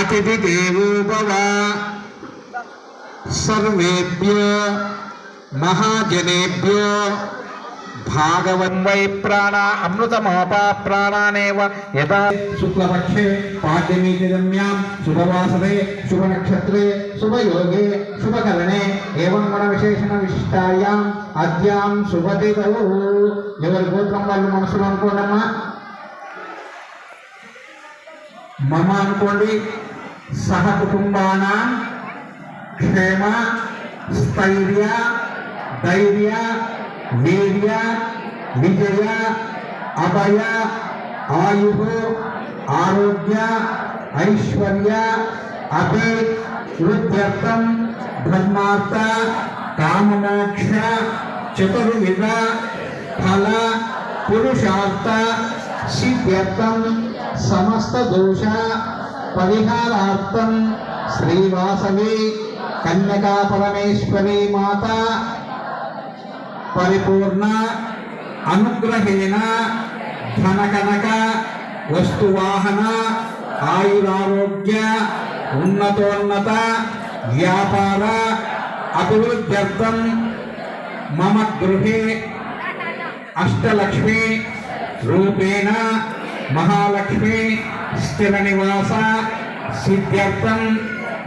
అతిథి దేవోభవ సర్వేభ్యో మహాజనేభ్యో భాగవన్వై ప్రాణ అమృతమాపా ప్రాణానేవ యథా శుక్లపక్షే పాఠ్యమీతిరమ్యాం శుభవాసరే శుభనక్షత్రే శుభయోగే శుభకరణే ఏవం మన విశేషణ విశిష్టాయాం అద్యాం శుభతిథవు ఎవరి గోత్రం వాళ్ళు మనసులో అనుకోండమ్మా మమ అనుకోండి సహ కుటుంబాన క్షేమ స్థైర్య ధైర్య వీర్య విజయ అభయ ఆయు ఆరోగ్య ఐశ్వర్య అభి వృద్ధ్యర్థం ధర్మార్థ కామమోక్ష చతుర్విధ ఫల పురుషార్థ సిద్ధ్యర్థం సమస్త దోష పరిహారార్థం శ్రీవాసవి కన్యకా పరమేశ్వరి మాత పరిపూర్ణ అనుగ్రహేణ ధనకనక వస్తువాహన ఆయురారోగ్య ఉన్నతోన్నత వ్యాపార అభివృద్ధ్యర్థం మమ గృహే అష్టలక్ష్మి రూపేణ మహాలక్ష్మి స్థిర నివాస సిద్ధ్యర్థం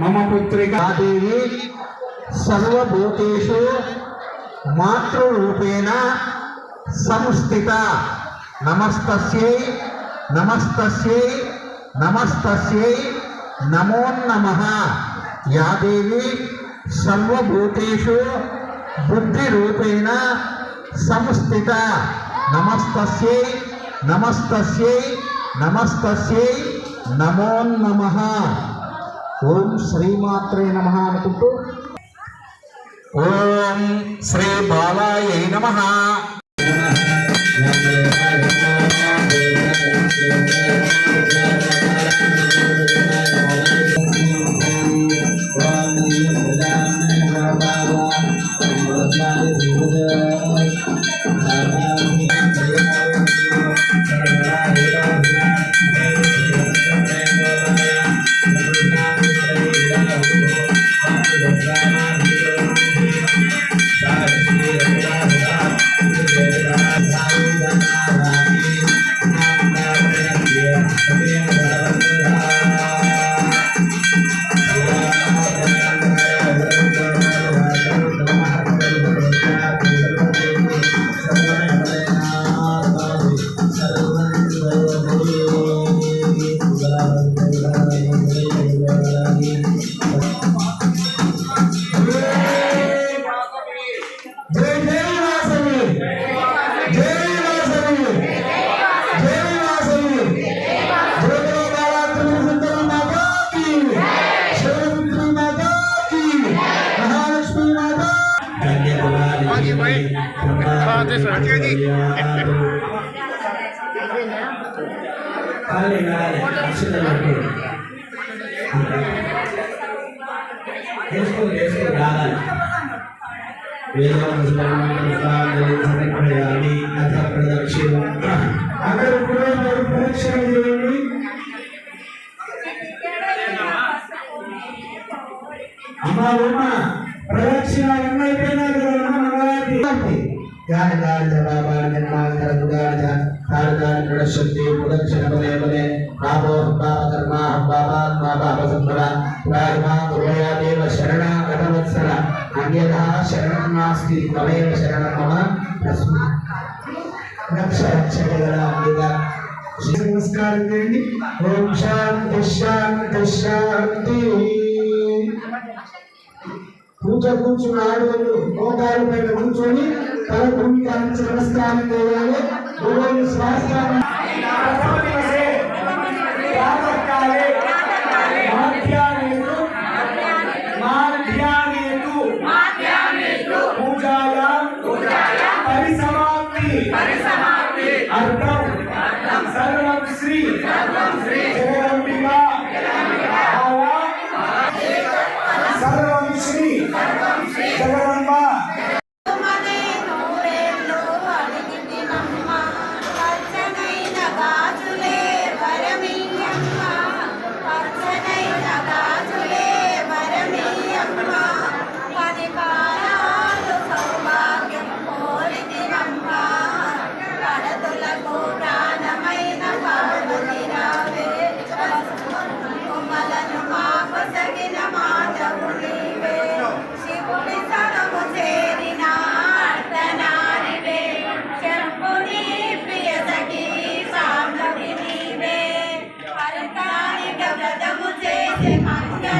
మమ పుత్రికాదేవి సర్వభూతేషు మాతృరూపేణ సంస్థిత. నమస్తస్యై నమస్తస్యై నమస్తస్యై నమో నమః. యా దేవి సర్వభూతేషు బుద్ధిరూపేణ సంస్థిత. నమస్తస్యై నమస్తస్యై నమస్తస్యై నమో నమః. ఓం శ్రీమాత్రే నమ అనుకుంటూ. ఓం శ్రీ బాలాయ నమ. Amen. వేసుకో వేసుకో రాగాలి వేదాంతాన్ని అథ ప్రదక్షిణం అక్కడ కూడా మీరు ప్రదక్షిణ చేయండి అమ్మా ఉమ్మ ప్రదక్షిణ ఎన్నైపోయినా కదా మంగళారతి గాని గాని బాబాని నిర్మాణ గుడాని కారకాని ప్రదర్శంతి ప్రదక్షిణ బలే బలే బాబో బాబ కర్మ బాబా మా బాబ సంభవ రాజమా గురయా దేవ శరణ గతవత్సర అన్యథా శరణం నాస్తి తమేవ శరణం మమ తస్మై రక్ష రక్షగల అంగిగా నమస్కారం చేయండి ఓం శాంతి శాంతి శాంతి పూజ కూర్చున్న ఆడవాళ్ళు మోకాలు పైన కూర్చొని తల భూమి కాంచి నమస్కారం हरि हरि सर्वम श्री सर्वम श्री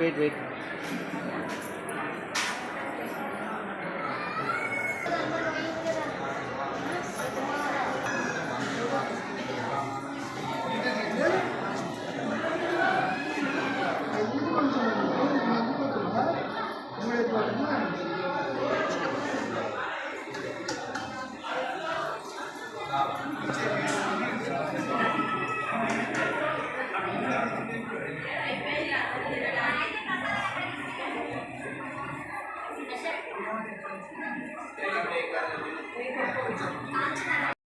wait, wait.